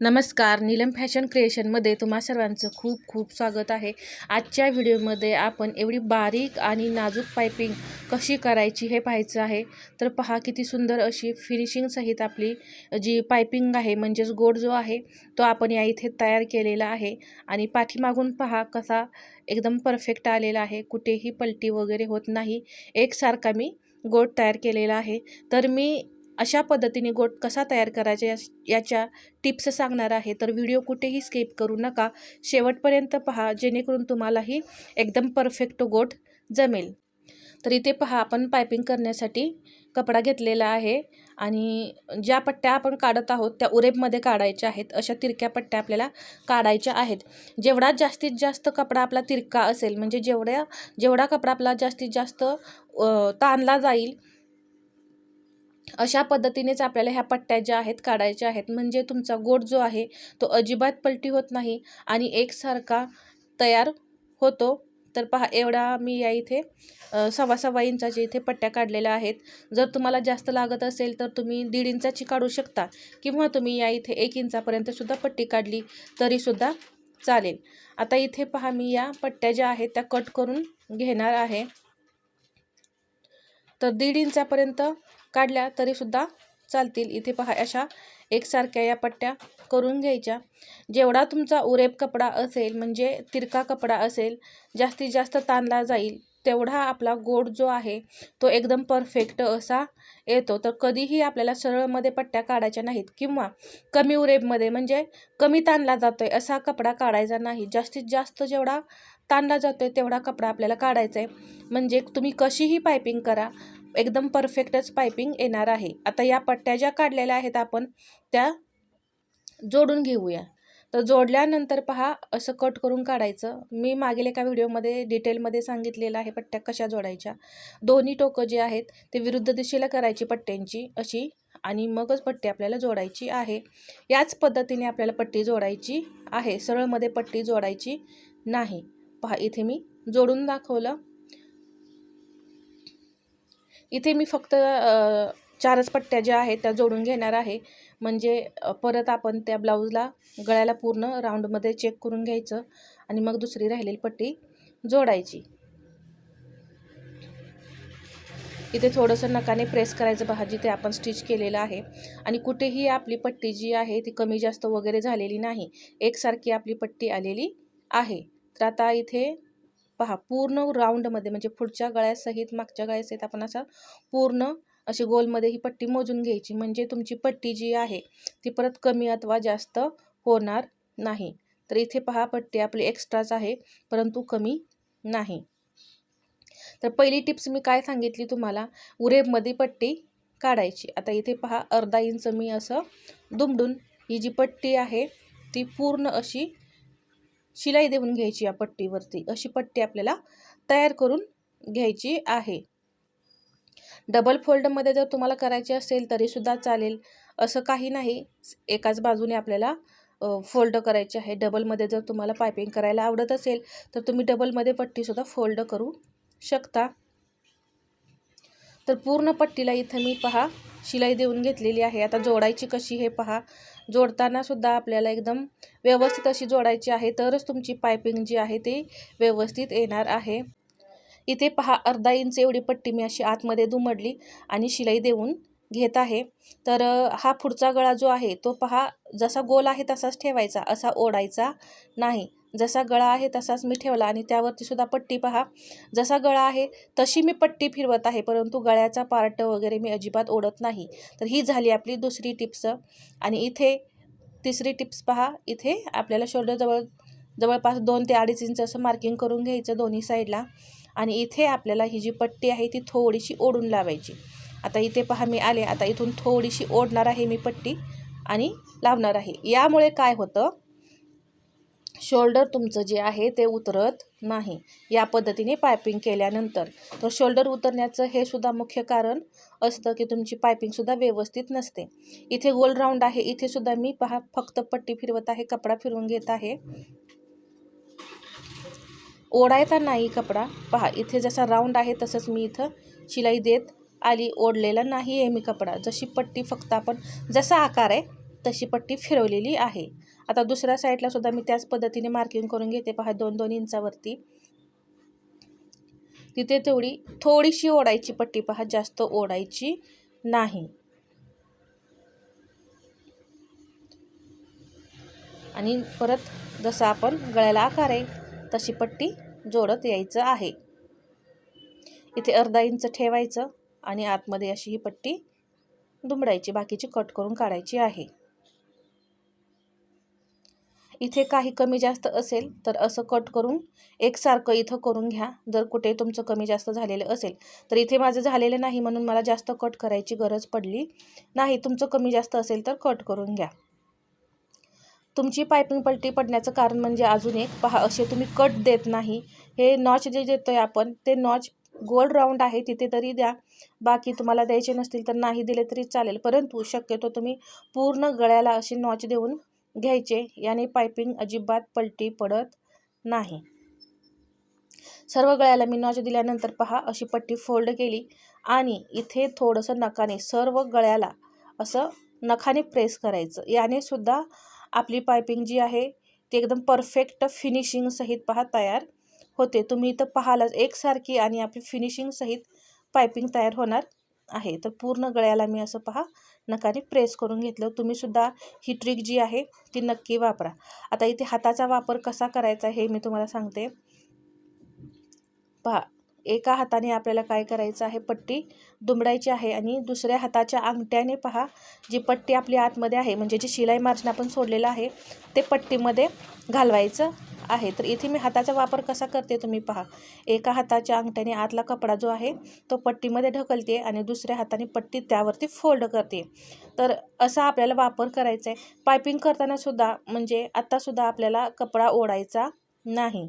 नमस्कार. नीलम फॅशन क्रिएशनमध्ये तुम्हा सर्वांचं खूप खूप स्वागत आहे. आजच्या व्हिडिओमध्ये आपण एवढी बारीक आणि नाजूक पायपिंग कशी करायची हे पाहायचं आहे. तर पहा किती सुंदर अशी फिनिशिंगसहित आपली जी पायपिंग आहे म्हणजेच गोड जो आहे तो आपण या इथे तयार केलेला आहे. आणि पाठीमागून पहा कसा एकदम परफेक्ट आलेला आहे. कुठेही पलटी वगैरे होत नाही. एकसारखा मी गोड तयार केलेला आहे. तर मी अशा पद्धतीने गोट कसा तयार करायचा या याच्या टिप्स सांगणार आहे. तर व्हिडिओ कुठेही स्किप करू नका. शेवटपर्यंत पहा जेणेकरून तुम्हालाही एकदम परफेक्ट गोट जमेल. तर इथे पहा आपण पायपिंग करण्यासाठी कपडा घेतलेला आहे आणि ज्या पट्ट्या आपण काढत आहोत त्या उरेबमध्ये काढायच्या आहेत. अशा तिरक्या पट्ट्या आपल्याला काढायच्या आहेत. जेवढा जास्तीत जास्त कपडा आपला तिरका असेल म्हणजे जेवढ्या जेवढा कपडा आपला जास्तीत जास्त ताणला जाईल अशा पद्धतीनेच आपल्याला ह्या पट्ट्या ज्या आहेत काढायच्या आहेत. म्हणजे तुमचा गोड जो आहे तो अजिबात पलटी होत नाही आणि एकसारखा तयार होतो. तर पहा एवढा मी या इथे सव्वा सव्वा इंचाचे इथे पट्ट्या काढलेल्या आहेत. जर तुम्हाला जास्त लागत असेल तर तुम्ही दीड इंचाची काढू शकता किंवा तुम्ही या इथे एक इंचापर्यंतसुद्धा पट्टी काढली तरीसुद्धा चालेल. आता इथे पहा मी या पट्ट्या ज्या आहेत त्या कट करून घेणार आहे. तर दीड इंचापर्यंत काढल्या तरीसुद्धा चालतील. इथे पहा अशा एकसारख्या या पट्ट्या करून घ्यायच्या. जेवढा तुमचा उरेप कपडा असेल म्हणजे तिरका कपडा असेल जास्तीत जास्त ताणला जाईल तेवढा आपला गोड जो आहे तो एकदम परफेक्ट असा येतो. तर कधीही आपल्याला सरळमध्ये पट्ट्या काढायच्या नाहीत. किंवा कमी उरेबमध्ये म्हणजे कमी ताणला जातो आहे असा कपडा काढायचा नाही. जास्तीत जास्त जेवढा ताणला जातो आहे तेवढा कपडा आपल्याला काढायचा आहे म्हणजे तुम्ही कशीही पायपिंग करा एकदम परफेक्टच पायपिंग येणार आहे. आता या पट्ट्या ज्या काढलेल्या आहेत आपण त्या जोडून घेऊया. तर जोडल्यानंतर पहा असं कट करून काढायचं. मी मागील एका व्हिडिओमध्ये डिटेलमध्ये सांगितलेलं आहे पट्ट्या कशा जोडायच्या. दोन्ही टोकं जे आहेत ते विरुद्ध दिशेला करायची पट्ट्यांची अशी आणि मगच पट्टी आपल्याला जोडायची आहे. याच पद्धतीने आपल्याला पट्टी जोडायची आहे. सरळमध्ये पट्टी जोडायची नाही. पहा इथे मी जोडून दाखवलं. इथे मी फक्त चारच पट्ट्या ज्या आहेत त्या जोडून घेणार आहे. म्हणजे परत आपण त्या ब्लाऊजला गळ्याला पूर्ण राऊंडमध्ये चेक करून घ्यायचं आणि मग दुसरी राहिलेली पट्टी जोडायची. इथे थोडंसं नकाने प्रेस करायचं पहा जिथे आपण स्टिच केलेलं आहे. आणि कुठेही आपली पट्टी जी आहे ती कमी जास्त वगैरे झालेली नाही. एकसारखी आपली पट्टी आलेली आहे. तर आता इथे पहा पूर्ण राऊंडमध्ये म्हणजे पुढच्या गळ्यासहित मागच्या गळ्यासहित आपण असा पूर्ण अशी गोलमध्ये ही पट्टी मोजून घ्यायची. म्हणजे तुमची पट्टी जी आहे ती परत कमी अथवा जास्त होणार नाही. तर इथे पहा पट्टी आपली एक्स्ट्राच आहे परंतु कमी नाही. तर पहिली टिप्स मी काय सांगितली तुम्हाला? उरेबमध्ये पट्टी काढायची. आता इथे पहा अर्धा इंच मी असं दुमडून ही जी पट्टी आहे ती पूर्ण अशी शिलाई देऊन घ्यायची या पट्टीवरती. अशी पट्टी आपल्याला तयार करून घ्यायची आहे. डबल फोल्डमध्ये जर तुम्हाला करायची असेल तरीसुद्धा चालेल. असं काही नाही. एकाच बाजूने आपल्याला फोल्ड करायचे आहे. डबलमध्ये जर तुम्हाला पायपिंग करायला आवडत असेल तर तुम्ही डबलमध्ये पट्टीसुद्धा फोल्ड करू शकता. तर पूर्ण पट्टीला इथं मी पहा शिलाई देऊन घेतलेली आहे. आता जोडायची कशी हे पहा. जोडताना सुद्धा आपल्याला एकदम व्यवस्थित अशी जोडायची आहे तरच तुमची पायपिंग जी आहे ती व्यवस्थित येणार आहे. इथे पहा अर्धा इंच एवढी पट्टी मी अशी आतमध्ये दुमडली आणि शिलाई देऊन घेत आहे. तर हा पुढचा गळा जो आहे तो पहा जसा गोल आहे तसाच ठेवायचा असा ओढायचा नाही. जसा गळा आहे तसाच मी ठेवला आणि त्यावरती सुद्धा पट्टी पहा. जसा गळा आहे तशी मी पट्टी फिरवत आहे परंतु गळ्याचा पार्ट वगैरे मी अजिबात ओढत नाही. तर ही झाली आपली दुसरी टिप्स आणि इथे तिसरी टिप्स पहा. इथे आपल्याला शोल्डरजवळ जवळपास दोन ते अडीच इंच असं मार्किंग करून घ्यायचं दोन्ही साईडला आणि इथे आपल्याला ही जी पट्टी आहे ती थोडीशी ओढून लावायची. आता इथे पहा मी आले. आता इथून थोडीशी ओढणार आहे मी पट्टी आणि लावणार आहे. यामुळे काय होतं? शोल्डर तुमचं जे आहे ते उतरत नाही. या पद्धतीने पायपिंग केल्यानंतर. तर शोल्डर उतरण्याचं हे सुद्धा मुख्य कारण असतं की तुमची पायपिंगसुद्धा व्यवस्थित नसते. इथे गोल राऊंड आहे. इथे सुद्धा मी पहा फक्त पट्टी फिरवत आहे कपडा फिरवून घेत आहे. ओढायचा नाही कपडा. पहा इथे जसा राऊंड आहे तसंच मी इथं शिलाई देत आली ओढलेला नाही आहे मी कपडा. जशी पट्टी फक्त आपण जसा आकार आहे तशी पट्टी फिरवलेली आहे. आता दुसऱ्या साईडला सुद्धा मी त्याच पद्धतीने मार्किंग करून घेते. पहा दोन दोन इंचावरती. तिथे तेवढी थोडीशी ओढायची पट्टी पहा जास्त ओढायची नाही. आणि परत जसं आपण गळ्याला आकार आहे तशी पट्टी जोडत यायचं आहे. इथे अर्धा इंच ठेवायचं आणि आतमध्ये अशी ही पट्टी दुमडायची बाकीची कट करून काढायची आहे. इथे काही कमी जास्त असेल तर असं कट करून एकसारखं इथं करून घ्या. जर कुठे तुमचं कमी जास्त झालेलं असेल तर इथे माझं झालेलं नाही म्हणून मला जास्त कट करायची गरज पडली नाही. तुमचं कमी जास्त असेल तर कट करून घ्या. तुमची पायपिंग पलटी पडण्याचं कारण म्हणजे अजून एक. पहा असे तुम्ही कट देत नाही. हे नॉच जे देतो आहे आपण ते नॉच गोल राऊंड आहे. तिथे तरी द्या. बाकी तुम्हाला द्यायचे नसतील तर नाही दिले तरी चालेल. परंतु शक्यतो तुम्ही पूर्ण गळ्याला असे नॉच देऊन घ्यायचे याने पायपिंग अजिबात पलटी पडत नाही. सर्व गळ्याला मी नॉच दिल्यानंतर पहा अशी पट्टी फोल्ड केली आणि इथे थोडंसं नखाने सर्व गळ्याला असं नखाने प्रेस करायचं. याने सुद्धा आपली पायपिंग जी आहे ती एकदम परफेक्ट फिनिशिंगसहित पहा तयार होते. तुम्ही इथं पाहालच एकसारखी आणि आपली फिनिशिंगसहित पायपिंग तयार होणार आहे. तर पूर्ण गळ्याला मी असं पहा नकाने प्रेस करून घेतलं. तुम्हीसुद्धा ही ट्रिक जी आहे ती नक्की वापरा. आता इथे हाताचा वापर कसा करायचा हे मी तुम्हाला सांगते. पहा एका हाताने आपल्याला काय करायचं आहे? पट्टी दुमडायची आहे आणि दुसऱ्या हाताच्या अंगठ्याने पहा जी पट्टी आपली आतमध्ये आहे म्हणजे जी शिलाई मार्जिन आपण सोडलेलं आहे ते पट्टीमध्ये घालवायचं. आहे. तर इथे मी हाताचा वापर कसा करते तुम्ही पहा. एका हाताच्या अंगठ्याने आतला कपडा जो आहे तो पट्टीमध्ये ढकलते आणि दुसऱ्या हाताने पट्टी त्यावरती फोल्ड करते. तर असा आपल्याला वापर करायचा आहे. पायपिंग करताना सुद्धा म्हणजे आत्तासुद्धा आपल्याला कपडा ओढायचा नाही.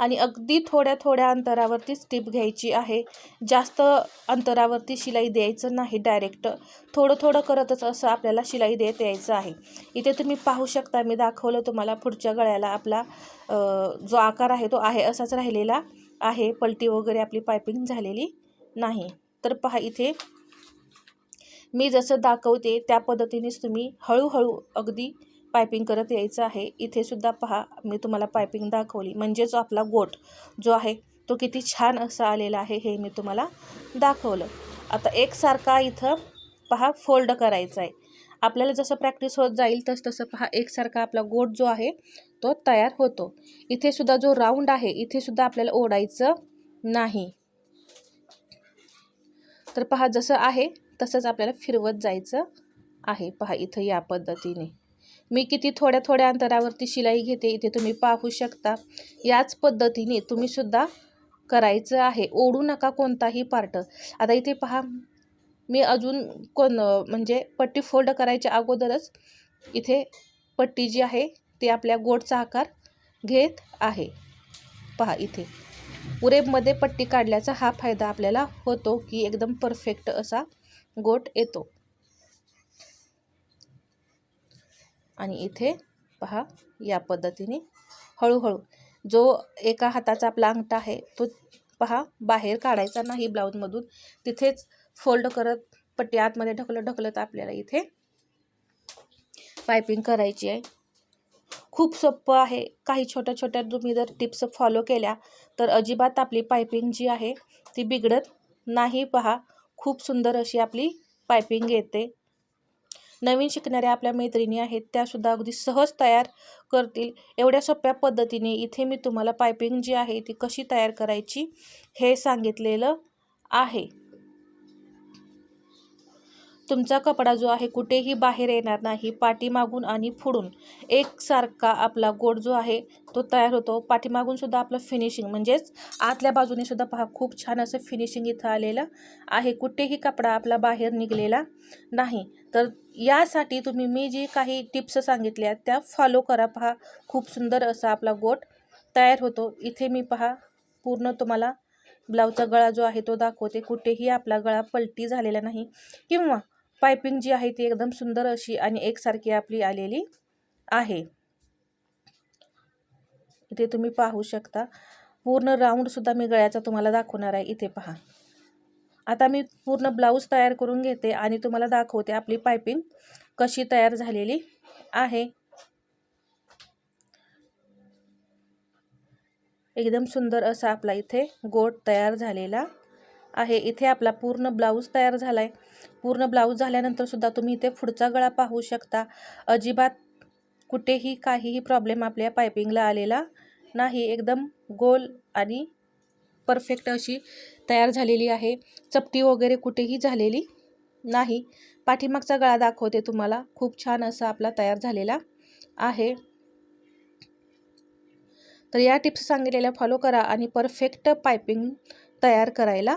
आणि अगदी थोड्या थोड्या अंतरावरती स्टिप घ्यायची आहे. जास्त अंतरावरती शिलाई द्यायचं नाही डायरेक्ट. थोडं थोडं करतच असं आपल्याला शिलाई देत यायचं आहे. इथे तुम्ही पाहू शकता मी दाखवलं तुम्हाला पुढच्या गळ्याला आपला जो आकार आहे तो आहे असाच राहिलेला आहे. पलटी वगैरे आपली पायपिंग झालेली नाही. तर पहा इथे. मी जसं दाखवते त्या पद्धतीनेच तुम्ही हळूहळू अगदी पायपिंग करत यायचं आहे. इथे सुद्धा पहा मी तुम्हाला पायपिंग दाखवली. म्हणजेच आपला गोट जो आहे तो किती छान असा आलेला आहे हे मी तुम्हाला दाखवलं. आता एकसारखा इथं पहा फोल्ड करायचा आहे आपल्याला जसं प्रॅक्टिस होत जाईल तस तसं पहा एकसारखा आपला गोट जो आहे तो तयार होतो. इथे सुद्धा जो राऊंड आहे इथे सुद्धा आपल्याला ओढायचं नाही. तर पहा जसं आहे तसंच आपल्याला फिरवत जायचं आहे. पहा इथं या पद्धतीने. मी किती थोड्या थोड्या अंतरावरती शिलाई घेते इथे तुम्ही पाहू शकता. याच पद्धतीने तुम्हीसुद्धा करायचं आहे. ओढू नका कोणताही पार्ट आता इथे पहा मी अजून कोण म्हणजे पट्टी फोल्ड करायच्या अगोदरच इथे पट्टी जी आहे ती आपल्या गोटचा आकार घेत आहे. पहा इथे. उरेबमध्ये पट्टी काढल्याचा हा फायदा आपल्याला होतो की एकदम परफेक्ट असा गोट येतो. आणि इथे पहा या पद्धतीने हळूहळू. जो एका हाताचा आपला अंगठा आहे तो पहा बाहेर काढायचा नाही ब्लाऊजमधून. तिथेच फोल्ड करत पट्टी आतमध्ये ढकलत ढकलत आपल्याला इथे पायपिंग करायची आहे. खूप सोपं आहे. काही छोट्या छोट्या तुम्ही जर टिप्स फॉलो केल्या तर अजिबात आपली पायपिंग जी आहे ती बिघडत नाही पहा. खूप सुंदर अशी आपली पायपिंग येते. नवीन शिकणाऱ्या आपल्या मैत्रिणी आहेत त्यासुद्धा अगदी सहज तयार करतील. एवढ्या सोप्या पद्धतीने इथे मी तुम्हाला पायपिंग जी आहे ती कशी तयार करायची हे सांगितलेलं आहे. तुमचा कपडा जो आहे कुठेही बाहेर येणार नाही पाठीमागून आणि पुढून. एकसारखा आपला गोड जो आहे तो तयार होतो. पाठीमागून सुद्धा आपलं फिनिशिंग म्हणजेच आतल्या बाजूने सुद्धा पहा खूप छान असं फिनिशिंग इथं आलेलं आहे. कुठेही कपडा आपला बाहेर निघलेला नाही. तर यासाठी तुम्ही मी जी काही टिप्स सांगितल्या त्या फॉलो करा पहा. खूप सुंदर असा आपला गोट तयार होतो. इथे मी पहा पूर्ण तुम्हाला ब्लाऊजचा गळा जो आहे तो दाखवते. कुठेही आपला गळा पलटी झालेला नाही. किंवा पायपिंग जी आहे ती एकदम सुंदर अशी आणि एकसारखी आपली आलेली आहे. इथे तुम्ही पाहू शकता. पूर्ण राऊंडसुद्धा मी गळ्याचा तुम्हाला दाखवणार आहे. इथे पहा. आता मी पूर्ण ब्लाऊज तयार करून घेते आणि तुम्हाला दाखवते आपली पायपिंग कशी तयार झालेली आहे. एकदम सुंदर असा आपला इथे गोट तयार झालेला आहे. इथे आपला पूर्ण ब्लाऊज तयार झाला आहे पूर्ण ब्लाऊज झाल्यानंतर सुद्धा तुम्ही इथे पुढचा गळा पाहू शकता. अजिबात कुठेही काहीही प्रॉब्लेम आपल्या पायपिंगला आलेला नाही. एकदम गोल आणि परफेक्ट अशी तयार झालेली आहे. चपटी वगैरे कुठेही झालेली नाही. पाठीमागचा गळा दाखवते तुम्हाला. खूप छान असा आपला तयार झालेला आहे. तर या टिप्स सांगितलेल्या फॉलो करा आणि परफेक्ट पायपिंग तयार करायला